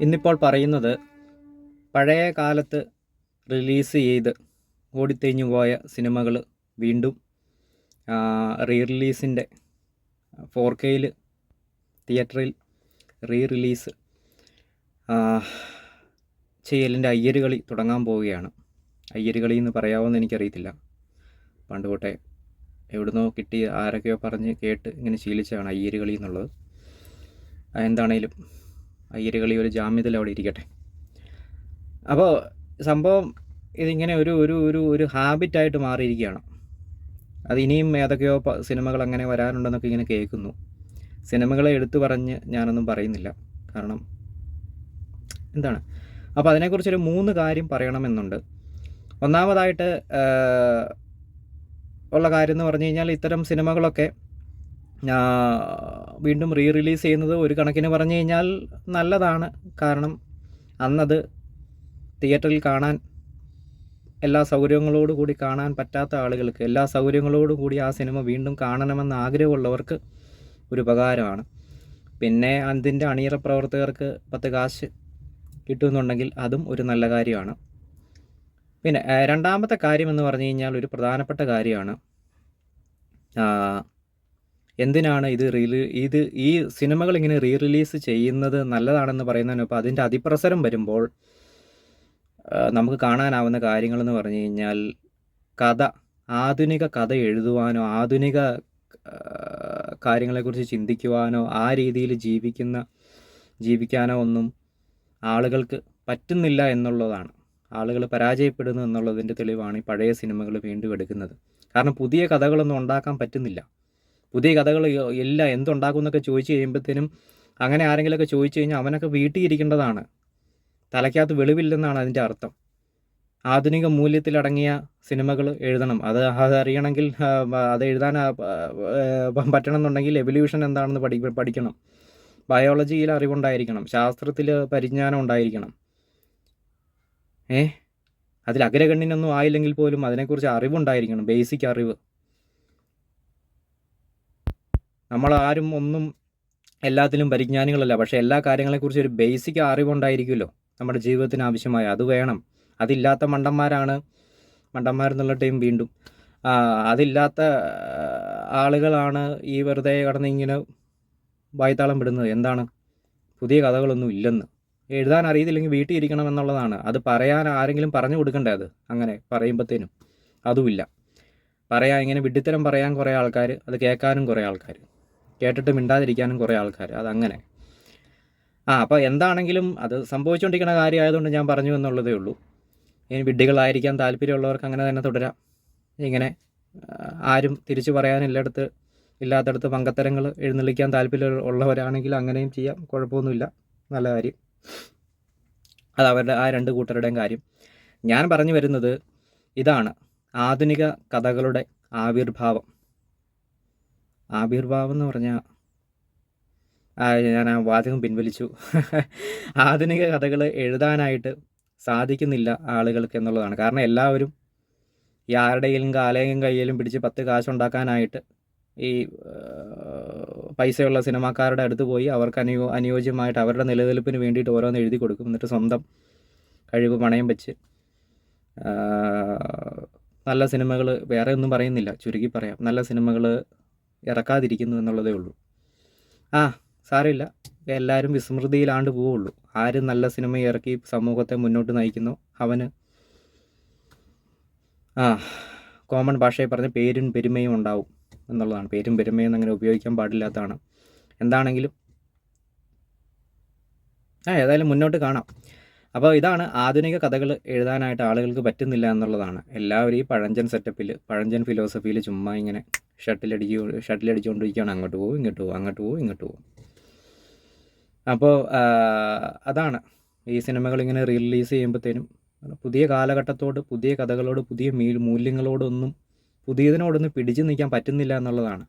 ഇന്നിപ്പോൾ പറയുന്നത് പഴയ കാലത്ത് റിലീസ് ചെയ്ത് ഓടിത്തേഞ്ഞു പോയ സിനിമകൾ വീണ്ടും റീ റിലീസിന്റെ ഫോർ കെയിൽ തിയേറ്ററിൽ റീ റിലീസ് ചെയ്യലിന്റെ അയ്യരുകളി തുടങ്ങാൻ പോവുകയാണ്. അയ്യരുകളി എന്ന് പറയാവുമെന്ന് എനിക്കറിയത്തില്ല. പണ്ട് തൊട്ടേ എവിടുന്നോ കിട്ടി ആരൊക്കെയോ പറഞ്ഞ് കേട്ട് ഇങ്ങനെ ശീലിച്ചാണ് അയ്യരുകളി എന്നുള്ളത്. എന്താണേലും അയ്യരുകളി ഒരു ജാമ്യത്തിൽ അവിടെ ഇരിക്കട്ടെ. അപ്പോൾ സംഭവം ഇതിങ്ങനെ ഒരു ഒരു ഒരു ഒരു ഹാബിറ്റായിട്ട് മാറിയിരിക്കുകയാണ്. അത് ഇനിയും ഏതൊക്കെയോ സിനിമകൾ അങ്ങനെ വരാനുണ്ടെന്നൊക്കെ ഇങ്ങനെ കേൾക്കുന്നു. സിനിമകളെ എടുത്തു പറഞ്ഞ് ഞാനൊന്നും പറയുന്നില്ല. കാരണം എന്താണ്? അപ്പോൾ അതിനെക്കുറിച്ചൊരു മൂന്ന് കാര്യം പറയണമെന്നുണ്ട്. ഒന്നാമതായിട്ട് ഉള്ള കാര്യം എന്ന് പറഞ്ഞു കഴിഞ്ഞാൽ ഇത്തരം സിനിമകളൊക്കെ വീണ്ടും റീ റിലീസ് ചെയ്യുന്നത് ഒരു കണക്കിന് പറഞ്ഞു കഴിഞ്ഞാൽ നല്ലതാണ്. കാരണം അന്നത് തിയേറ്ററിൽ കാണാൻ എല്ലാ സൗകര്യങ്ങളോടു കൂടി കാണാൻ പറ്റാത്ത ആളുകൾക്ക് എല്ലാ സൗകര്യങ്ങളോടു കൂടി ആ സിനിമ വീണ്ടും കാണണമെന്ന് ആഗ്രഹമുള്ളവർക്ക് ഒരു ഉപകാരമാണ്. പിന്നെ അതിന്റെ അണിയറ പ്രവർത്തകർക്ക് പത്ത് കാശ് കിട്ടുമെന്നുണ്ടെങ്കിൽ അതും ഒരു നല്ല കാര്യമാണ്. പിന്നെ രണ്ടാമത്തെ കാര്യം എന്ന് പറഞ്ഞു കഴിഞ്ഞാൽ ഒരു പ്രധാനപ്പെട്ട കാര്യമാണ്. എന്തിനാണ് ഇത് റീലീ ഇത് ഈ സിനിമകൾ ഇങ്ങനെ റീ റിലീസ് ചെയ്യുന്നത് നല്ലതാണെന്ന് പറയുന്നതിനൊപ്പം അതിന്റെ അതിപ്രസരം വരുമ്പോൾ നമുക്ക് കാണാനാവുന്ന കാര്യങ്ങളെന്ന് പറഞ്ഞു കഴിഞ്ഞാൽ കഥ ആധുനിക കഥ എഴുതുവാനോ ആധുനിക കാര്യങ്ങളെക്കുറിച്ച് ചിന്തിക്കുവാനോ ആ രീതിയിൽ ജീവിക്കുന്ന ജീവിക്കാനോ ഒന്നും ആളുകൾക്ക് പറ്റുന്നില്ല എന്നുള്ളതാണ്. ആളുകൾ പരാജയപ്പെടുന്നു എന്നുള്ളതിന്റെ തെളിവാണ് ഈ പഴയ സിനിമകൾ വീണ്ടും എടുക്കുന്നത്. കാരണം പുതിയ കഥകളൊന്നും ഉണ്ടാക്കാൻ പറ്റുന്നില്ല. പുതിയ കഥകൾ ഇല്ല എന്തുണ്ടാക്കും എന്നൊക്കെ ചോദിച്ചു കഴിയുമ്പോഴത്തേനും അങ്ങനെ ആരെങ്കിലുമൊക്കെ ചോദിച്ചു കഴിഞ്ഞാൽ അവനൊക്കെ വീട്ടിൽ ഇരിക്കേണ്ടതാണ്. തലയ്ക്കകത്ത് വെളിവില്ലെന്നാണ് അതിന്റെ അർത്ഥം. ആധുനിക മൂല്യത്തിലടങ്ങിയ സിനിമകൾ എഴുതണം. അത് അതറിയണമെങ്കിൽ അത് എഴുതാൻ പറ്റണം എന്നുണ്ടെങ്കിൽ എവല്യൂഷൻ എന്താണെന്ന് പഠി പഠിക്കണം. ബയോളജിയിൽ അറിവുണ്ടായിരിക്കണം. ശാസ്ത്രത്തിൽ പരിജ്ഞാനം ഉണ്ടായിരിക്കണം. ഏ? അതിൽ അഗ്രഗണ്യനൊന്നും ആയില്ലെങ്കിൽ പോലും അതിനെക്കുറിച്ച് അറിവുണ്ടായിരിക്കണം. ബേസിക് അറിവ്. നമ്മൾ ആരും ഒന്നും എല്ലാത്തിലും പരിജ്ഞാനികളല്ല. പക്ഷേ എല്ലാ കാര്യങ്ങളെക്കുറിച്ച് ഒരു ബേസിക് അറിവുണ്ടായിരിക്കുമല്ലോ നമ്മുടെ ജീവിതത്തിന് ആവശ്യമായ. അത് വേണം. അതില്ലാത്ത മണ്ടന്മാരാണ്. മണ്ടന്മാരെന്നുള്ള ടീം വീണ്ടും. അതില്ലാത്ത ആളുകളാണ് ഈ വെറുതെ കടന്ന് ഇങ്ങനെ വായ്ത്താളം വിടുന്നത്. എന്താണ്? പുതിയ കഥകളൊന്നും ഇല്ലെന്ന്. എഴുതാൻ അറിയത്തില്ലെങ്കിൽ വീട്ടിൽ ഇരിക്കണം എന്നുള്ളതാണ്. അത് പറയാൻ ആരെങ്കിലും പറഞ്ഞു കൊടുക്കണ്ടേ അത്? അങ്ങനെ പറയുമ്പോഴത്തേനും അതുമില്ല. പറയാൻ ഇങ്ങനെ വിഡ്ഢിത്തരം പറയാൻ കുറേ ആൾക്കാർ അത് കേൾക്കാനും കുറേ ആൾക്കാർ കേട്ടിട്ട് മിണ്ടാതിരിക്കാനും കുറേ ആൾക്കാർ അതങ്ങനെ. ആ അപ്പോൾ എന്താണെങ്കിലും അത് സംഭവിച്ചുകൊണ്ടിരിക്കുന്ന കാര്യമായതുകൊണ്ട് ഞാൻ പറഞ്ഞു എന്നുള്ളതേ ഉള്ളൂ. ഇനി വിഡ്ഢികളായിരിക്കാൻ താല്പര്യമുള്ളവർക്ക് അങ്ങനെ തന്നെ തുടരാം. ഇങ്ങനെ ആരും തിരിച്ചു പറയാനില്ലടത്ത് ഇല്ലാത്തടത്ത് പങ്കത്തരങ്ങൾ എഴുന്നള്ളിക്കാൻ താല്പര്യം ഉള്ളവരാണെങ്കിൽ അങ്ങനെയും ചെയ്യാം. കുഴപ്പമൊന്നുമില്ല. നല്ല കാര്യം. അത് അവരുടെ ആ രണ്ട് കൂട്ടരുടെയും കാര്യം. ഞാൻ പറഞ്ഞു വരുന്നത് ഇതാണ്. ആധുനിക കഥകളുടെ ആവിർഭാവം. ആവിർഭാവം എന്ന് പറഞ്ഞാൽ ഞാൻ ആ വാചകം പിൻവലിച്ചു. ആധുനിക കഥകൾ എഴുതാനായിട്ട് സാധിക്കുന്നില്ല ആളുകൾക്ക് എന്നുള്ളതാണ്. കാരണം എല്ലാവരും ഈ ആരുടെയും കാലയും കയ്യിലും പിടിച്ച് പത്ത് കാശുണ്ടാക്കാനായിട്ട് ഈ പൈസയുള്ള സിനിമാക്കാരുടെ അടുത്ത് പോയി അവർക്ക് അനുയോ അനുയോജ്യമായിട്ട് അവരുടെ നിലനിൽപ്പിന് വേണ്ടിയിട്ട് ഓരോന്ന് എഴുതി കൊടുക്കും. എന്നിട്ട് സ്വന്തം കഴിവ് പണയം വെച്ച് നല്ല സിനിമകൾ വേറെ ഒന്നും പറയുന്നില്ല. ചുരുക്കി പറയാം. നല്ല സിനിമകൾ ഇറക്കാതിരിക്കുന്നു എന്നുള്ളതേ ഉള്ളൂ. ആ സാരമില്ല. എല്ലാവരും വിസ്മൃതിയിലാണ്ട് പോവുള്ളൂ. ആര് നല്ല സിനിമ ഇറക്കി സമൂഹത്തെ മുന്നോട്ട് നയിക്കുന്നു? അവന്. ആ കോമൺ ഭാഷയിൽ പറഞ്ഞ പേരും പെരുമയും ഉണ്ടാവും എന്നുള്ളതാണ്. പേരും പെരുമയും അങ്ങനെ ഉപയോഗിക്കാൻ പാടില്ലാത്തതാണ്. എന്താണെങ്കിലും ആ ഏതായാലും മുന്നോട്ട് കാണാം. അപ്പോൾ ഇതാണ് ആധുനിക കഥകൾ എഴുതാനായിട്ട് ആളുകൾക്ക് പറ്റുന്നില്ല എന്നുള്ളതാണ്. എല്ലാവരും ഈ പഴഞ്ചൻ സെറ്റപ്പിൽ പഴഞ്ചൻ ഫിലോസഫിയിൽ ചുമ്മാ ഇങ്ങനെ ഷട്ടിലടിച്ച് ഷട്ടിലടിച്ചുകൊണ്ടിരിക്കുകയാണ് അങ്ങോട്ട് പോകും ഇങ്ങോട്ട് പോകും അങ്ങോട്ട് പോകും ഇങ്ങോട്ട് പോകും അപ്പോൾ അതാണ്. ഈ സിനിമകൾ ഇങ്ങനെ റിലീസ് ചെയ്യുമ്പോഴത്തേനും പുതിയ കാലഘട്ടത്തോട് പുതിയ കഥകളോട് പുതിയ മൂല്യങ്ങളോടൊന്നും പുതിയതിനോടൊന്നും പിടിച്ചു നിൽക്കാൻ പറ്റുന്നില്ല എന്നുള്ളതാണ്.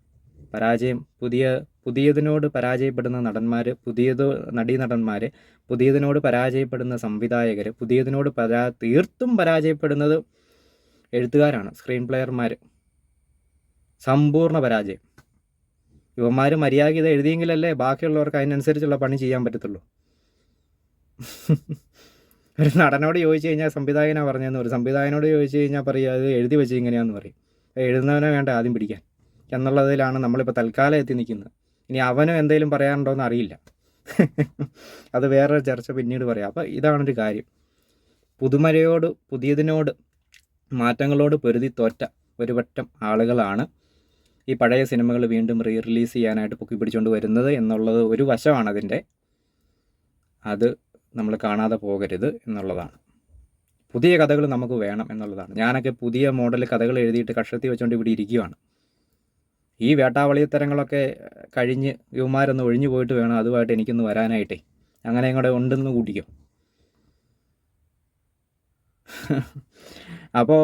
പരാജയം പുതിയ പുതിയതിനോട് പരാജയപ്പെടുന്ന നടന്മാർ പുതിയത് നടീനടന്മാർ പുതിയതിനോട് പരാജയപ്പെടുന്ന സംവിധായകർ പുതിയതിനോട് പരാ തീർത്തും പരാജയപ്പെടുന്നത് എഴുത്തുകാരാണ് സ്ക്രീൻ പ്ലെയർമാർ സമ്പൂർണ പരാജയം. ഇവന്മാർ മര്യാദ എഴുതിയെങ്കിലല്ലേ ബാക്കിയുള്ളവർക്ക് അതിനനുസരിച്ചുള്ള പണി ചെയ്യാൻ പറ്റത്തുള്ളൂ. ഒരു നടനോട് ചോദിച്ചു കഴിഞ്ഞാൽ സംവിധായകനാണ് പറഞ്ഞതെന്ന് പറയും. സംവിധായകനോട് ചോദിച്ചു കഴിഞ്ഞാൽ പറയുക അത് എഴുതി വെച്ച് ഇങ്ങനെയാണെന്ന് പറയും. എഴുതുന്നവനെ വേണ്ട ആദ്യം പിടിക്കാൻ. എന്നുള്ളതിലാണ് നമ്മളിപ്പോൾ തൽക്കാലം എത്തി നിൽക്കുന്നത്. ഇനി അവനും എന്തെങ്കിലും പറയാനുണ്ടോ എന്ന് അറിയില്ല. അത് വേറൊരു ചർച്ച പിന്നീട് പറയാം. അപ്പോൾ ഇതാണൊരു കാര്യം. പുതുമഴയോട് പുതിയതിനോട് മാറ്റങ്ങളോട് പൊരുതി തോറ്റ ഒരു വട്ടം ആളുകളാണ് ഈ പഴയ സിനിമകൾ വീണ്ടും റീ റിലീസ് ചെയ്യാനായിട്ട് പൊക്കി പിടിച്ചുകൊണ്ട് വരുന്നത് എന്നുള്ളത് ഒരു വശമാണ് അതിന്റെ. അത് നമ്മൾ കാണാതെ പോകരുത് എന്നുള്ളതാണ്. പുതിയ കഥകൾ നമുക്ക് വേണം എന്നുള്ളതാണ്. ഞാനൊക്കെ പുതിയ മോഡൽ കഥകൾ എഴുതിയിട്ട് കഷത്തി വെച്ചുകൊണ്ട് ഇവിടെ ഇരിക്കുകയാണ് ഈ വേട്ടാവളിത്തരങ്ങളൊക്കെ കഴിഞ്ഞ് യുവമാരൊന്ന് ഒഴിഞ്ഞു പോയിട്ട് വേണം അതുമായിട്ട് എനിക്കൊന്ന് വരാനായിട്ടേ. അങ്ങനെ ഇങ്ങോട്ട് ഉണ്ടെന്ന് കൂട്ടിക്കും. അപ്പോൾ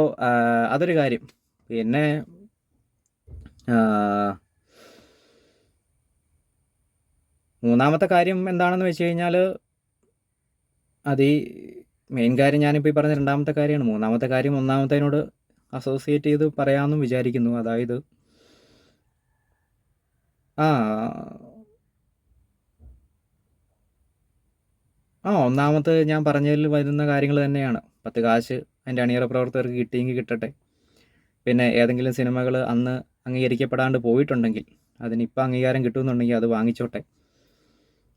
അതൊരു കാര്യം. പിന്നെ മൂന്നാമത്തെ കാര്യം എന്താണെന്ന് വെച്ച് കഴിഞ്ഞാൽ അത് ഈ മെയിൻ കാര്യം ഞാനിപ്പോൾ ഈ പറഞ്ഞ രണ്ടാമത്തെ കാര്യമാണ്. മൂന്നാമത്തെ കാര്യം ഒന്നാമത്തേനോട് അസോസിയേറ്റ് ചെയ്ത് പറയാമെന്നും വിചാരിക്കുന്നു. അതായത് ആ. ആ ഒന്നാമത്തെ ഞാൻ പറഞ്ഞതിൽ വരുന്ന കാര്യങ്ങൾ തന്നെയാണ്. പത്ത് കാശ് അതിന്റെ അണിയറ പ്രവർത്തകർക്ക് കിട്ടിയെങ്കിൽ കിട്ടട്ടെ. പിന്നെ ഏതെങ്കിലും സിനിമകൾ അന്ന് അംഗീകരിക്കപ്പെടാണ്ട് പോയിട്ടുണ്ടെങ്കിൽ അതിനിപ്പോൾ അംഗീകാരം കിട്ടുമെന്നുണ്ടെങ്കിൽ അത് വാങ്ങിച്ചോട്ടെ.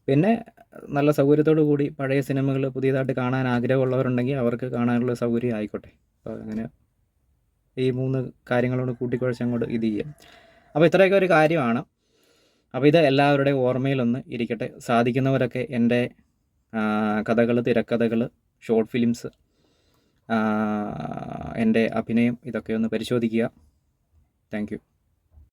പിന്നെ നല്ല സൗകര്യത്തോടു കൂടി പഴയ സിനിമകൾ പുതിയതായിട്ട് കാണാൻ ആഗ്രഹമുള്ളവരുണ്ടെങ്കിൽ അവർക്ക് കാണാനുള്ള സൗകര്യം ആയിക്കോട്ടെ. അപ്പോൾ അങ്ങനെ ഈ മൂന്ന് കാര്യങ്ങളോട് കൂട്ടിക്കുഴച്ച് അങ്ങോട്ട് ഇത് ചെയ്യാം. അപ്പോൾ ഇത്രയൊക്കെ ഒരു കാര്യമാണ്. അപ്പോൾ ഇത് എല്ലാവരുടെയും ഓർമ്മയിലൊന്ന് ഇരിക്കട്ടെ. സാധിക്കുന്നവരൊക്കെ എന്റെ കഥകൾ തിരക്കഥകൾ ഷോർട്ട് ഫിലിംസ് എന്റെ അഭിനയം ഇതൊക്കെ ഒന്ന് പരിശോധിക്കുക. താങ്ക്